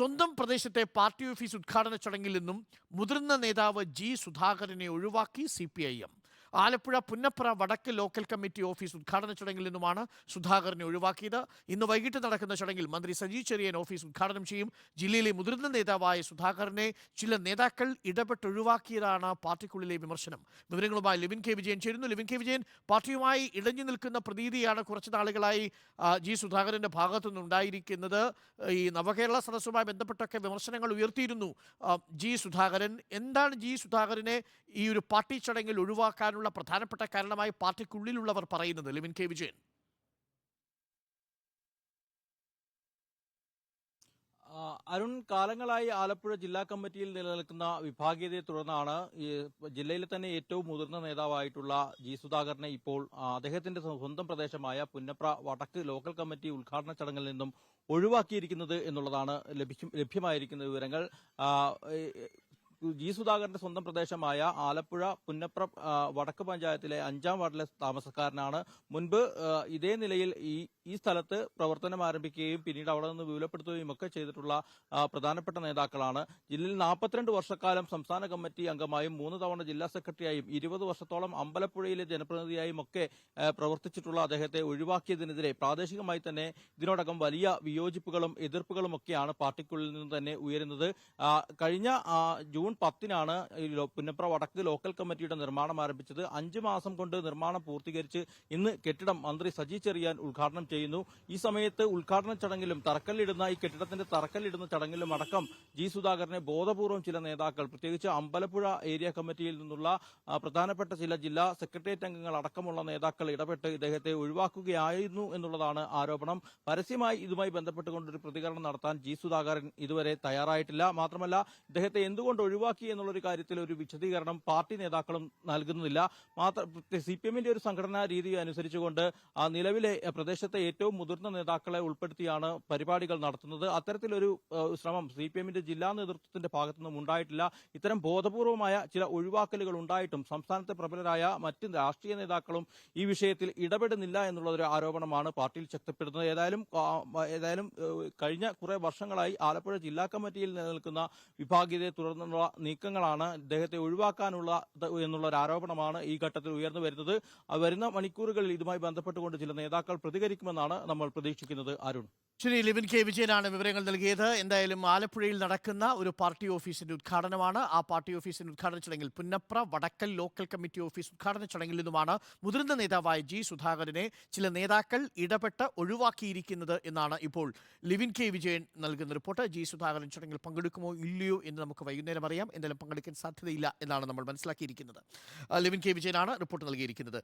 സ്വന്തം പ്രദേശത്തെ party office ഉദ്ഘാടന ചടങ്ങിൽ നിന്നും മുതിർന്ന നേതാവ് ജി സുധാകരനെ ഒഴിവാക്കി C P I M. Alappuzha Punnapra വടക്ക് ലോക്കൽ കമ്മിറ്റി ഓഫീസ് ഉദ്ഘാടന ചടങ്ങിൽ നിന്നുമാണ് സുധാകരനെ ഒഴിവാക്കിയത്. ഇന്ന് വൈകിട്ട് നടക്കുന്ന ചടങ്ങിൽ മന്ത്രി സജി ചെറിയൻ ഓഫീസ് ഉദ്ഘാടനം ചെയ്യും. ജില്ലയിലെ മുതിർന്ന നേതാവായ സുധാകരനെ ചില നേതാക്കൾ ഇടപെട്ടൊഴിവാക്കിയതാണ് പാർട്ടിക്കുള്ളിലെ വിമർശനം. വിവരങ്ങളുമായി ലിവിൻ കെ വിജയൻ ചേരുന്നു. ലിവിൻ കെ വിജയൻ പാർട്ടിയുമായി ഇടഞ്ഞു നിൽക്കുന്ന പ്രതീതിയാണ് കുറച്ച് നാളുകളായി ജി സുധാകരന്റെ ഭാഗത്തുനിന്നുണ്ടായിരിക്കുന്നത് ഈ നവകേരള സദസ്സുമായി ബന്ധപ്പെട്ടൊക്കെ വിമർശനങ്ങൾ ഉയർത്തിയിരുന്നു ജി സുധാകരൻ. എന്താണ് ജി സുധാകരനെ ഈ ഒരു പാർട്ടി ചടങ്ങിൽ ഒഴിവാക്കാനുള്ള പ്രധാനപ്പെട്ട കാരണമായി പാർട്ടിക്കുള്ളിലുള്ളവർ പറയുന്നത് ലിവിൻ കെ വിജയൻ. അരുൺ കാലങ്ങളായി ആലപ്പുഴ ജില്ലാ കമ്മിറ്റിയിൽ നിലനിൽക്കുന്ന വിഭാഗീയതയെ തുടർന്നാണ് ജില്ലയിലെ തന്നെ ഏറ്റവും മുതിർന്ന നേതാവായിട്ടുള്ള ജി സുധാകരനെ ഇപ്പോൾ അദ്ദേഹത്തിന്റെ സ്വന്തം പ്രദേശമായ പുന്നപ്ര വടക്ക് ലോക്കൽ കമ്മിറ്റി ഉദ്ഘാടന ചടങ്ങിൽ നിന്നും ഒഴിവാക്കിയിരിക്കുന്നത് എന്നുള്ളതാണ് ലഭ്യമായിരിക്കുന്ന വിവരങ്ങൾ. ജി സുധാകരന്റെ സ്വന്തം പ്രദേശമായ ആലപ്പുഴ പുന്നപ്ര വടക്ക് പഞ്ചായത്തിലെ അഞ്ചാം വാർഡിലെ താമസക്കാരനാണ്. മുൻപ് ഇതേ നിലയിൽ ഈ ഈ സ്ഥലത്ത് പ്രവർത്തനം ആരംഭിക്കുകയും പിന്നീട് അവിടെ നിന്ന് വിപുലപ്പെടുത്തുകയും ഒക്കെ ചെയ്തിട്ടുള്ള പ്രധാനപ്പെട്ട നേതാക്കളാണ്. ജില്ലയിൽ നാൽപ്പത്തിരണ്ട് വർഷക്കാലം സംസ്ഥാന കമ്മിറ്റി അംഗമായും മൂന്ന് തവണ ജില്ലാ സെക്രട്ടറിയായും ഇരുപത് വർഷത്തോളം അമ്പലപ്പുഴയിലെ ജനപ്രതിനിധിയായും ഒക്കെ പ്രവർത്തിച്ചിട്ടുള്ള അദ്ദേഹത്തെ ഒഴിവാക്കിയതിനെതിരെ പ്രാദേശികമായി തന്നെ ഇതിനോടകം വലിയ വിയോജിപ്പുകളും എതിർപ്പുകളും ഒക്കെയാണ് പാർട്ടിക്കുള്ളിൽ നിന്ന് തന്നെ ഉയരുന്നത്. കഴിഞ്ഞ ആ, പത്തിനാണ് പുന്നപ്ര വടക്ക് ലോക്കൽ കമ്മിറ്റിയുടെ നിർമ്മാണം ആരംഭിച്ചത്. അഞ്ച് മാസം കൊണ്ട് നിർമ്മാണം പൂർത്തീകരിച്ച് ഇന്ന് കെട്ടിടം മന്ത്രി സജി ചെറിയാൻ ഉദ്ഘാടനം ചെയ്യുന്നു. ഈ സമയത്ത് ഉദ്ഘാടന ചടങ്ങിലും തറക്കല്ലിടുന്ന ഈ കെട്ടിടത്തിന്റെ തറക്കല്ലിടുന്ന ചടങ്ങിലും അടക്കം ജി സുധാകരനെ ബോധപൂർവം ചില നേതാക്കൾ പ്രത്യേകിച്ച് അമ്പലപ്പുഴ ഏരിയ കമ്മിറ്റിയിൽ നിന്നുള്ള പ്രധാനപ്പെട്ട ചില ജില്ലാ സെക്രട്ടേറിയറ്റ് അംഗങ്ങൾ അടക്കമുള്ള നേതാക്കൾ ഇടപെട്ട് ഇദ്ദേഹത്തെ ഒഴിവാക്കുകയായിരുന്നു എന്നുള്ളതാണ് ആരോപണം. പരസ്യമായി ഇതുമായി ബന്ധപ്പെട്ടുകൊണ്ടൊരു പ്രതികരണം നടത്താൻ ജി സുധാകരൻ ഇതുവരെ തയ്യാറായിട്ടില്ല. മാത്രമല്ല ഇദ്ദേഹത്തെ എന്തുകൊണ്ട് ഒഴിവാക്കി എന്നുള്ളൊരു കാര്യത്തിൽ ഒരു വിശദീകരണം പാർട്ടി നേതാക്കളും നൽകുന്നില്ല. മാത്രം സി പി എമ്മിന്റെ ഒരു സംഘടനാ രീതി അനുസരിച്ചുകൊണ്ട് ആ നിലവിലെ പ്രദേശത്തെ ഏറ്റവും മുതിർന്ന നേതാക്കളെ ഉൾപ്പെടുത്തിയാണ് പരിപാടികൾ നടത്തുന്നത്. അത്തരത്തിലൊരു ശ്രമം സി പി എമ്മിന്റെ ജില്ലാ നേതൃത്വത്തിന്റെ ഭാഗത്തുനിന്നും ഉണ്ടായിട്ടില്ല. ഇത്തരം ബോധപൂർവമായ ചില ഒഴിവാക്കലുകൾ ഉണ്ടായിട്ടും സംസ്ഥാനത്തെ പ്രബലരായ മറ്റ് രാഷ്ട്രീയ നേതാക്കളും ഈ വിഷയത്തിൽ ഇടപെടുന്നില്ല എന്നുള്ള ഒരു ആരോപണമാണ് പാർട്ടിയിൽ ശക്തിപ്പെടുന്നത്. ഏതായാലും ഏതായാലും കഴിഞ്ഞ കുറെ വർഷങ്ങളായി ആലപ്പുഴ ജില്ലാ കമ്മിറ്റിയിൽ നിലനിൽക്കുന്ന വിഭാഗീയതയെ തുടർന്നുള്ള നീക്കങ്ങളാണ് ഇദ്ദേഹത്തെ ഒഴിവാക്കാനുള്ള എന്നുള്ള ഒരു ആരോപണമാണ് ഈ ഘട്ടത്തിൽ ഉയർന്നു വരുന്നത്. വരുന്ന മണിക്കൂറുകളിൽ ഇതുമായി ബന്ധപ്പെട്ടുകൊണ്ട് ചില നേതാക്കൾ പ്രതികരിക്കുമെന്നാണ് നമ്മൾ പ്രതീക്ഷിക്കുന്നത്. അരുൺ. ശ്രീ ലിവിൻ കെ. വിജയനാണ് വിവരങ്ങൾ നൽകിയത്. എന്തായാലും ആലപ്പുഴയിൽ നടക്കുന്ന ഒരു പാർട്ടി ഓഫീസിന്റെ ഉദ്ഘാടനമാണ്. ആ പാർട്ടി ഓഫീസിന്റെ ഉദ്ഘാടന ചടങ്ങിൽ Punnapra Vadakkal local committee office ഉദ്ഘാടന ചടങ്ങിൽ നിന്നുമാണ് മുതിർന്ന നേതാവായ ജി സുധാകരനെ ചില നേതാക്കൾ ഇടപെട്ട് ഒഴിവാക്കിയിരിക്കുന്നത് എന്നാണ് ഇപ്പോൾ ലിവിൻ കെ. വിജയൻ നൽകുന്ന റിപ്പോർട്ട്. ജി സുധാകരൻ ചടങ്ങിൽ പങ്കെടുക്കുമോ ഇല്ലയോ എന്ന് നമുക്ക് വൈകുന്നേരം അറിയാം. എന്തായാലും പങ്കെടുക്കാൻ സാധ്യതയില്ല എന്നാണ് നമ്മൾ മനസ്സിലാക്കിയിരിക്കുന്നത്. ലിവിൻ കെ. വിജയനാണ് റിപ്പോർട്ട് നൽകിയിരിക്കുന്നത്.